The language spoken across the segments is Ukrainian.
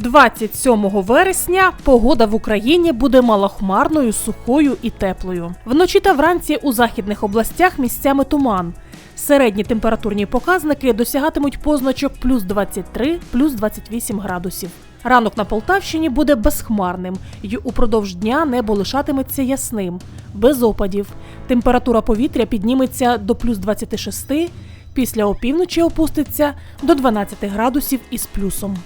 27 вересня погода в Україні буде малохмарною, сухою і теплою. Вночі та вранці у західних областях місцями туман. Середні температурні показники досягатимуть позначок плюс 23, плюс 28 градусів. Ранок на Полтавщині буде безхмарним, і упродовж дня небо лишатиметься ясним, без опадів. Температура повітря підніметься до плюс 26, після опівночі опуститься до 12 градусів із плюсом.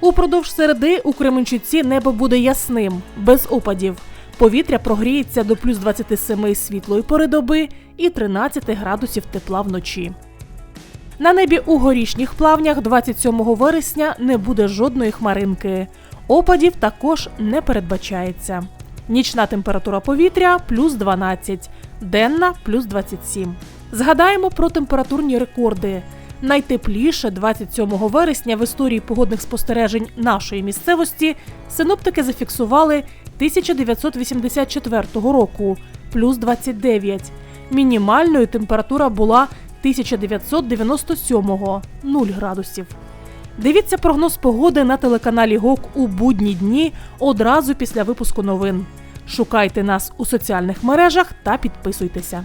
Упродовж середи у Кременчуці небо буде ясним, без опадів. Повітря прогріється до плюс 27 світлої пори доби і 13 градусів тепла вночі. На небі у горішніх плавнях 27 вересня не буде жодної хмаринки. Опадів також не передбачається. Нічна температура повітря плюс 12, денна плюс 27. Згадаємо про температурні рекорди. Найтепліше 27 вересня в історії погодних спостережень нашої місцевості синоптики зафіксували 1984 року плюс 29. Мінімальною температура була 1997 0 градусів. Дивіться прогноз погоди на телеканалі ГОК у будні дні одразу після випуску новин. Шукайте нас у соціальних мережах та підписуйтеся.